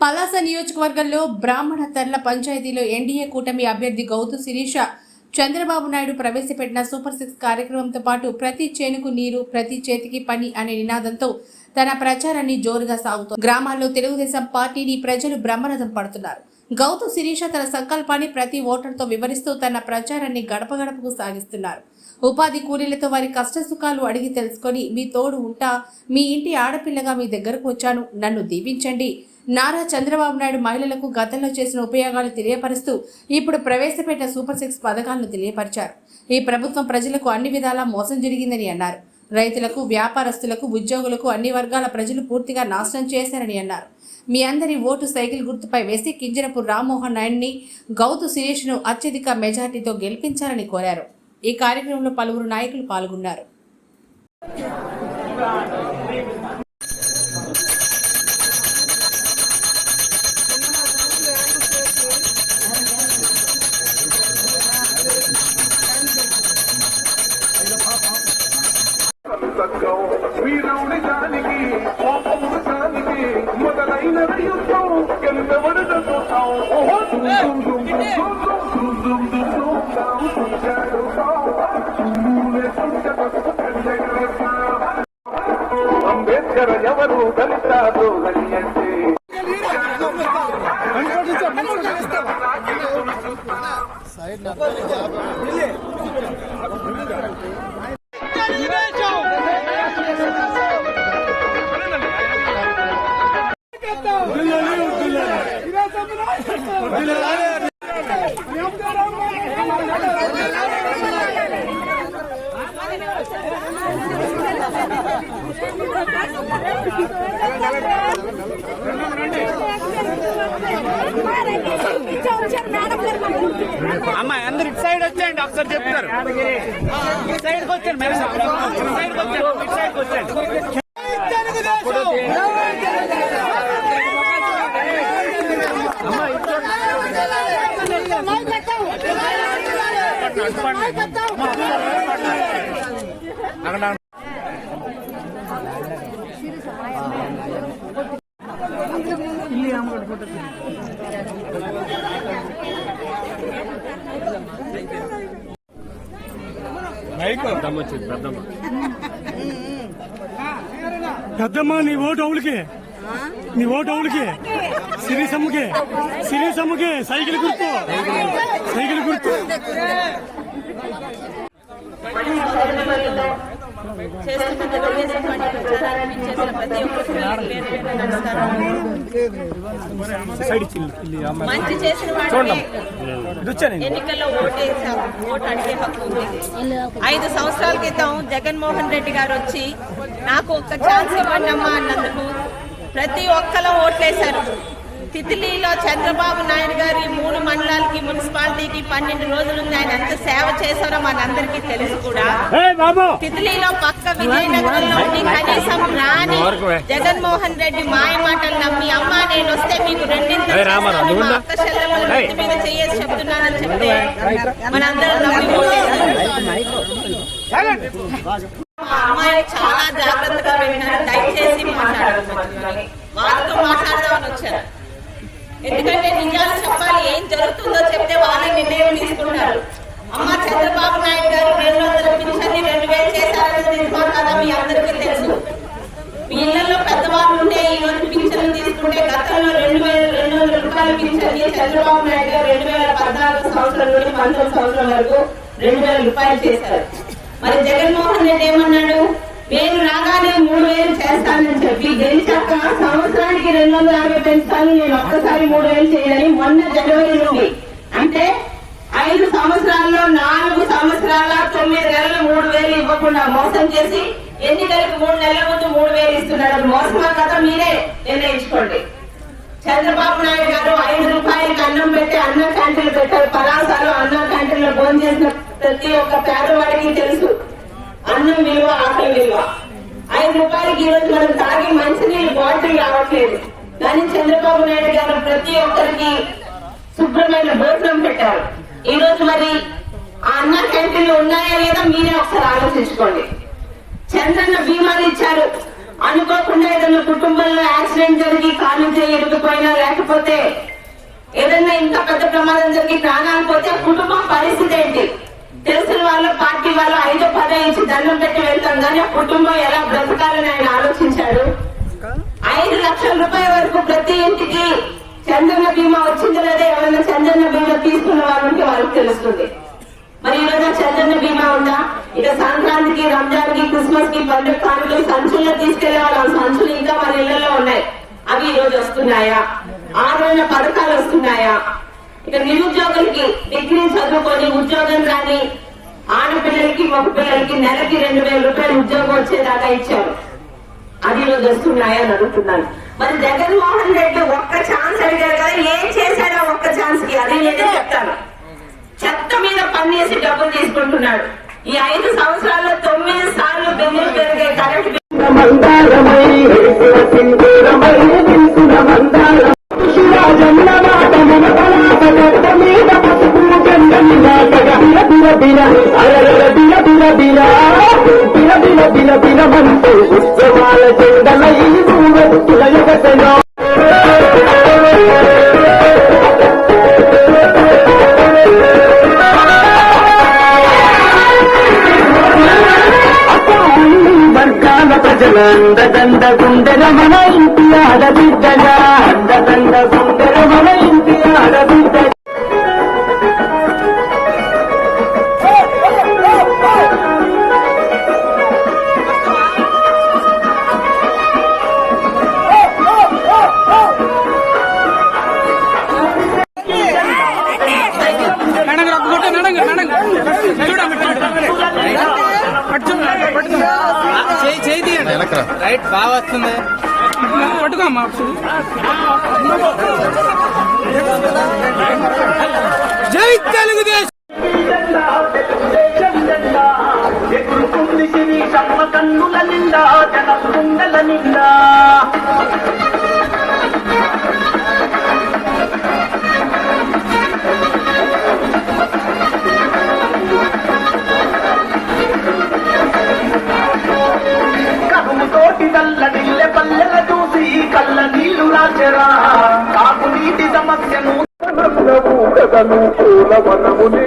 పలాస నియోజకవర్గంలో బ్రాహ్మణ తరల పంచాయతీలో ఎన్డీఏ కూటమి అభ్యర్థి గౌతు శిరీష చంద్రబాబు నాయుడు ప్రవేశపెట్టిన సూపర్ సిక్స్ కార్యక్రమంతో పాటు ప్రతి చేనుకు నీరు ప్రతి చేతికి పని అనే నినాదంతో తన ప్రచారాన్ని జోరుగా సాగుతోంది. గ్రామాల్లో తెలుగుదేశం పార్టీని ప్రజలు బ్రహ్మరథం పడుతున్నారు. గౌతు శిరీష తన సంకల్పాన్ని ప్రతి ఓటర్తో వివరిస్తూ తన ప్రచారాన్ని గడప గడపకు సాగిస్తున్నారు. ఉపాధి కూలీలతో వారి కష్ట సుఖాలు అడిగి తెలుసుకొని మీ తోడు ఉంటా మీ ఇంటి ఆడపిల్లగా మీ దగ్గరకు వచ్చాను నన్ను దీవించండి నారా చంద్రబాబు నాయుడు మహిళలకు గతంలో చేసిన ఉపయోగాలు తెలియపరుస్తూ ఇప్పుడు ప్రవేశపెట్టిన సూపర్ సిక్స్ పథకాలను తెలియపరిచారు. ఈ ప్రభుత్వం ప్రజలకు అన్ని విధాలా మోసం జరిగిందని అన్నారు. రైతులకు వ్యాపారస్తులకు ఉద్యోగులకు అన్ని వర్గాల ప్రజలు పూర్తిగా నాశనం చేశారని అన్నారు. మీ అందరి ఓటు సైకిల్ గుర్తుపై వేసి కింజరపు రామ్మోహన్ నాయుడిని గౌతు సురేష్ను అత్యధిక మెజార్టీతో గెలిపించాలని కోరారు. ఈ కార్యక్రమంలో పలువురు నాయకులు పాల్గొన్నారు. అంబేద్కర్ ఎవరు దళిత ద్రోహి అంటే అమ్మాయి అందరు ఇటు సైడ్ వచ్చేయండి ఒకసారి చెప్తారు. ఇటు సైడ్కి వచ్చాను మేడం. ఇటు సైడ్కి వచ్చాను ఇటు సైడ్కి వచ్చాను పెద్దమ్మ. నీ ఓటు అవులకి. నీ ఓటు అవులకి. సిరిసమ్మకి సిరిసమ్మకి సైకిల్ గుర్తు. సైకిల్ గుర్తు. చేస్తున్న తెలుగుదేశం పార్టీ ప్రచారాన్ని చేసిన ప్రతి నమస్కారం మంచి చేసిన వాడిని ఎన్నికల్లో ఓటేసాం ఓటు అడిగే హక్కు ఉంది. ఐదు సంవత్సరాల క్రితం జగన్మోహన్ రెడ్డి గారు వచ్చి నాకు ఒక్క ఛాన్స్ ఇవ్వండి అమ్మా అన్నందుకు ప్రతి ఒక్కలో ఓట్లేశారు. తితిలిలో చంద్రబాబు నాయుడు గారి మూడు మండలాలకి మున్సిపాలిటీకి పన్నెండు రోజులు ఉంది ఆయన ఎంత సేవ చేశారో మనందరికీ తెలుసు కూడా. తితిలిలో పక్క విజయనగరంలో ఉండి కనీసం రాని జగన్మోహన్ రెడ్డి మాయ మాటలు నమ్మి అమ్మ నేను వస్తే మీకు నెత్తి మీద చేయేసి చెప్తున్నానని చెప్తే మనందరం నమ్మి అమ్మాయి చాలా జాగ్రత్తగా విన్నారు దయచేసి మాట్లాడాలి వాళ్ళతో మాట్లాడదామని వచ్చారు. ఎందుకంటే నిజాలు చెప్పాలి ఏం జరుగుతుందో చెప్తే వాళ్ళే నిర్ణయం తీసుకుంటారు. అమ్మ చంద్రబాబు నాయుడు గారు రెండు వందల పింఛన్ని రెండు వేలు చేశారని నిజమా కదా మీ అందరికీ తెలుసు. మీ ఇళ్ళలో పెద్దవాళ్ళు ఉంటే ఈ రోజు పింఛన్లు తీసుకుంటే గతంలో రెండు వేల రెండు వందల రూపాయల పింఛన్ని చంద్రబాబు నాయుడు గారు రెండు వేల పద్నాలుగు సంవత్సరం నుండి పంతొమ్మిది సంవత్సరం వరకు రెండు వేల రూపాయలు చేశారు. మరి జగన్మోహన్ రెడ్డి ఏమన్నాడు? నేను రాగానే మూడు వేలు చేస్తానని చెప్పి గెలిచాక సంవత్సరానికి రెండు వందల యాభై పెంచుతాను నేను ఒక్కసారి మూడు వేలు చేయాలని మొన్న జనవరి నుండి. అంటే ఐదు సంవత్సరాల్లో నాలుగు సంవత్సరాల తొమ్మిది నెలలు మూడు వేలు ఇవ్వకుండా మోసం చేసి ఎన్నికలకు మూడు నెలల ముందు మూడు వేలు ఇస్తున్నాడు. మోసమా కథ మీరే నిర్ణయించుకోండి. చంద్రబాబు నాయుడు గారు ఐదు రూపాయలకి అన్నం పెట్టి అన్న క్యాంటీన్లు పెట్టారు. పలాసాలు అన్న క్యాంటీన్లో భోజనం చేసిన ప్రతి ఒక్క పేదవాడికి తెలుసు అన్నం విలువ ఆకలి విలువ ఐదు రూపాయలకి ఈ రోజు మనం తాగి మంచినీళ్ళు బాటిల్ రావట్లేదు కానీ చంద్రబాబు నాయుడు గారు ప్రతి ఒక్కరికి శుభ్రమైన భోజనం పెట్టారు. ఈ రోజు మరి ఆ అన్న క్యాంటీన్లు ఉన్నాయా లేదా మీరే ఒకసారి ఆలోచించుకోండి. చంద్రన్న బీమాలు ఇచ్చారు. అనుకోకుండా ఏదైనా కుటుంబంలో యాక్సిడెంట్ జరిగి కాలు చేయకపోయినా లేకపోతే ఏదైనా ఇంకా పెద్ద ప్రమాదం జరిగి ప్రాణాలు పోతే కుటుంబం పరిస్థితి ఏంటి? తెలిసిన వాళ్ళ పార్టీ వాళ్ళు ఐదు పదో దండం పెట్టి వెళ్తాం. కానీ ఆ కుటుంబం ఎలా బ్రతకాలని ఆయన ఆలోచించాడు. ఐదు లక్షల రూపాయల వరకు ప్రతి ఇంటికి చంద్రన్న బీమా వచ్చిందో లేదా ఎవరైనా చంద్రన్న బీమా తీసుకున్న వాళ్ళకి వాళ్ళకి తెలుస్తుంది. మరి ఈ రోజు చంద్రన్న బీమా ఉందా? ఇక సంక్రాంతికి రంజాన్కి క్రిస్మస్కి పండుగ కానుకలు సంచుల్లో తీసుకెళ్ళే వాళ్ళు సంచులు ఇంకా మన ఇళ్ళలో ఉన్నాయి. అవి ఈ రోజు వస్తున్నాయా? ఆరున్న పథకాలు వస్తున్నాయా? ఇక నిరుద్యోగులకి డిగ్రీ చదువుకొని ఉద్యోగం రాని ఆడపిల్లలకి మగ పిల్లలకి నెలకి రెండు వేల రూపాయలు ఉద్యోగం వచ్చేదాకా ఇచ్చారు. అది ఈ రోజు వస్తున్నాయా అని అడుగుతున్నాను. మరి జగన్మోహన్ రెడ్డి ఒక్క ఛాన్స్ అడిగారు కదా ఏం చేశాడో ఒక్క ఛాన్స్కి అది నేనే చెప్తాను. చెత్త మీద పనిచేసి డబ్బులు తీసుకుంటున్నాడు. ఈ ఐదు సంవత్సరాల్లో తొమ్మిది సార్లు బెంగళూరు పెరిగే కరెంట్ బిల బిల బిల అరల బిల బిల బిల బిల ఉత్సవాల అందదండ మన ఇంటి ఆడబిడ్డగా అందదండ రైట్ బాగా వస్తుంది పట్టుకోమ్మా జై తెలుగుదేశం కన్నుల నిండా జన నిండా కదను పూల వనమునే